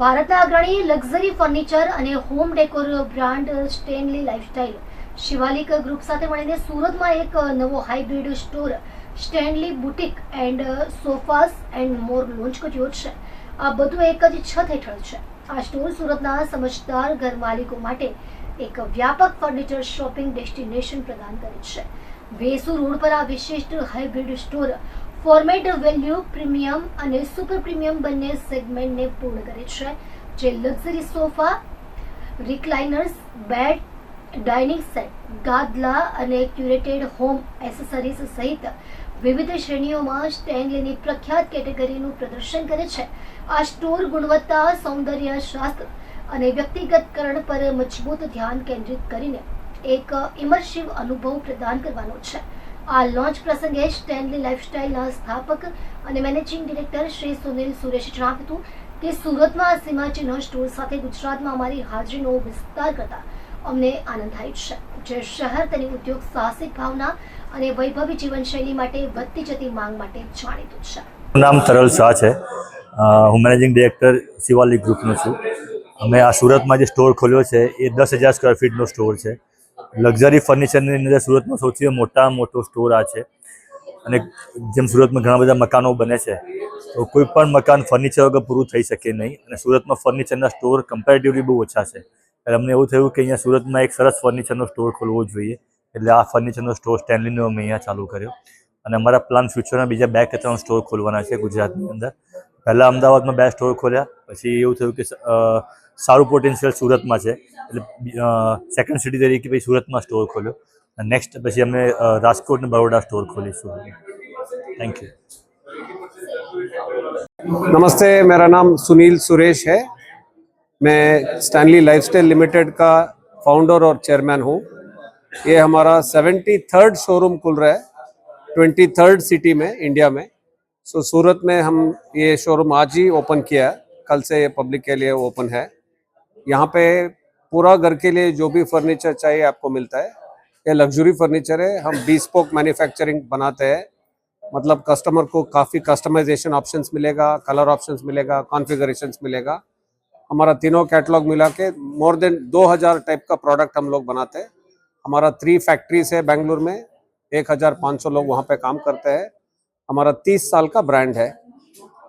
ભારતના અગ્રણી luxury furniture અને home decor brand Stanley lifestyle Shivalik group સાથે મળીને સુરતમાં એક નવો hybrid store Stanley boutique and sofas and more launch કર્યો છે. આ બધું એક જ છત હેઠળ છે. આ સ્ટોર સુરતના સમજદાર ઘર માલિકો માટે એક વ્યાપક ફર્નિચર શોપિંગ ડેસ્ટિનેશન પ્રદાન કરે છે. વેસુ રોડ પર આ વિશિષ્ટ hybrid store format value, premium અને સુપર પ્રીમિયમ બંને સેગમેન્ટને પૂર્ણ કરે છે, જે luxury sofa, recliners, bed, dining set, ગાદલા અને ક્યુરેટેડ હોમ એસેસરીઝ સહિત વિવિધ શ્રેણીઓમાં સ્ટેનલીની પ્રખ્યાત કેટેગરીનું પ્રદર્શન કરે છે. આ સ્ટોર ગુણવત્તા, સૌંદર્ય શાસ્ત્ર અને વ્યક્તિગતકરણ પર મજબૂત ધ્યાન કેન્દ્રિત કરીને એક ઇમર્સિવ અનુભવ પ્રદાન કરવાનો છે. આ લોન્ચ પ્રસંગે સ્ટેનલી લાઇફસ્ટાઇલના સ્થાપક અને મેનેજિંગ ડિરેક્ટર શ્રી સુનિલ સુરેશે જણાવ્યું હતું કે સુરતમાં સીમાચિહ્ન સ્ટોર સાથે ગુજરાતમાં અમારી હાજરીનો વિસ્તાર કરતા અમને આનંદ થાય છે. જે શહેર તેની ઉદ્યોગ સાહસિક ભાવના અને વૈભવી જીવનશૈલી માટે વધતી જતી માંગ માટે જાણીતું છે. નામ તરલ શાહ છે. હું મેનેજિંગ ડિરેક્ટર શિવાલિક ગ્રુપનો છું. અમે આ સુરતમાં જે સ્ટોર ખોલ્યો છે, એ દસ હજાર સ્ક્વેર ફીટનો સ્ટોર છે. લક્ઝરી ફર્નિચરની અંદર સુરતમાં સૌથી મોટા મોટો સ્ટોર આ છે. અને જેમ સુરતમાં ઘણા બધા મકાનો બને છે, તો કોઈ પણ મકાન ફર્નિચર વગર પૂરું થઈ શકે નહીં. અને સુરતમાં ફર્નિચરના સ્ટોર કમ્પેરેટિવલી બહુ ઓછા છે. એટલે અમને એવું થયું કે અહીંયા સુરતમાં એક સરસ ફર્નિચરનો સ્ટોર ખોલવો જોઈએ. એટલે આ ફર્નિચરનો સ્ટોર સ્ટેનલીનો અમે અહીંયા ચાલુ કર્યો. અને અમારા પ્લાન ફ્યુચરમાં બીજા બે કે ત્રણ સ્ટોર ખોલવાના છે ગુજરાતની અંદર. પહેલાં અમદાવાદમાં બે સ્ટોર ખોલ્યા. પછી એવું થયું કે સારું પોટેન્શિયલ સુરતમાં છે એટલે સેકન્ડ સિટી તરીકે પછી સુરતમાં સ્ટોર ખોલ્યો અને નેક્સ્ટ પછી અમે અ, રાજકોટ અને બરોડા સ્ટોર ખોલીશું થેન્ક યુ नमस्ते मेरा नाम सुनील सुरेश है मैं स्टैनली लाइफस्टाइल लिमिटेड का फाउंडर और चेयरमैन हूँ ये हमारा सेवेंटी थर्ड शोरूम खुल रहा है ट्वेंटी थर्ड सिटी में इंडिया में सो सूरत में हम ये शोरूम आज ही ओपन किया है कल से ये पब्लिक के लिए ओपन है यहाँ पे पूरा घर के लिए जो भी फर्नीचर चाहिए आपको मिलता है। ये लग्जरी फर्नीचर है। हम bespoke मैन्युफैक्चरिंग बनाते हैं। मतलब कस्टमर को काफ़ी कस्टमाइजेशन ऑप्शंस मिलेगा कलर ऑप्शंस मिलेगा कॉन्फ़िगरेशंस मिलेगा। हमारा तीनों कैटलॉग मिला के मोर देन 2000 टाइप का प्रोडक्ट हम लोग बनाते हैं। हमारा थ्री फैक्ट्रीज है बेंगलुरु में। 1500 लोग वहाँ पे काम करते हैं। हमारा 30 साल का ब्रांड है।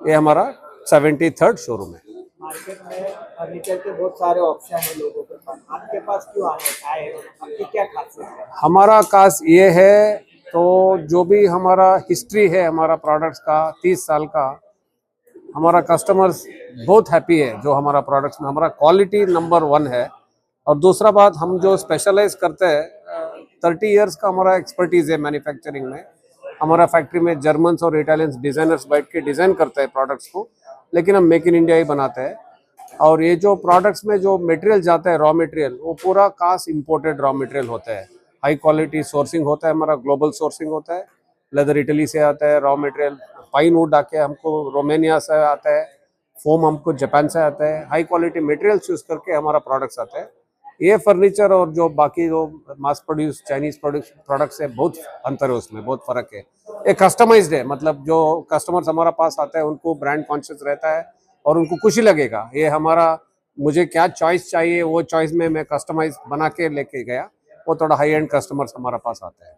ये हमारा सेवेंटी थर्ड शोरूम है। के बहुत सारे ऑप्शन है लोगों के पास। आपके पास क्यों आए? आए आपकी क्या खासियत है? हमारा खास ये है तो जो भी हमारा हिस्ट्री है, हमारा प्रोडक्ट्स का, तीस साल का, हमारा कस्टमर्स बहुत हैप्पी है जो हमारा प्रोडक्ट्स में। हमारा क्वालिटी नंबर वन है। और दूसरा बात, हम जो स्पेशलाइज करते हैं थर्टी इयर्स का हमारा एक्सपर्टीज है मैन्युफैक्चरिंग में। हमारा फैक्ट्री में जर्मन्स और इटालियंस डिज़ाइनर्स बैठ के डिज़ाइन करते हैं प्रोडक्ट्स को, लेकिन हम मेक इन इंडिया ही बनाते हैं। और ये जो प्रोडक्ट्स में जो मटेरियल जाता है रॉ मटेरियल वो पूरा कास्ट इम्पोर्टेड रॉ मटेरियल होता है। हाई क्वालिटी सोर्सिंग होता है, हमारा ग्लोबल सोर्सिंग होता है। लेदर इटली से आता है रॉ मटेरियल पाइन वुड आके हमको रोमेनिया से आता है फोम हमको जापान से आता है। हाई क्वालिटी मटेरियल्स यूज़ करके हमारा प्रोडक्ट्स आता है। ये फर्नीचर और जो बाकी जो mass produce Chinese products products है, बहुत अंतर है उसमें, बहुत फ़र्क है। ये कस्टमाइज्ड है मतलब जो कस्टमर्स हमारा पास आते हैं, उनको ब्रांड कॉन्शियस रहता है। और उनको खुशी लगेगा। ये हमारा, मुझे क्या चॉइस चाहिए, वो चॉइस में मैं कस्टमाइज बना के लेके गया, वो थोड़ा हाई एंड कस्टमर्स हमारे पास आते हैं।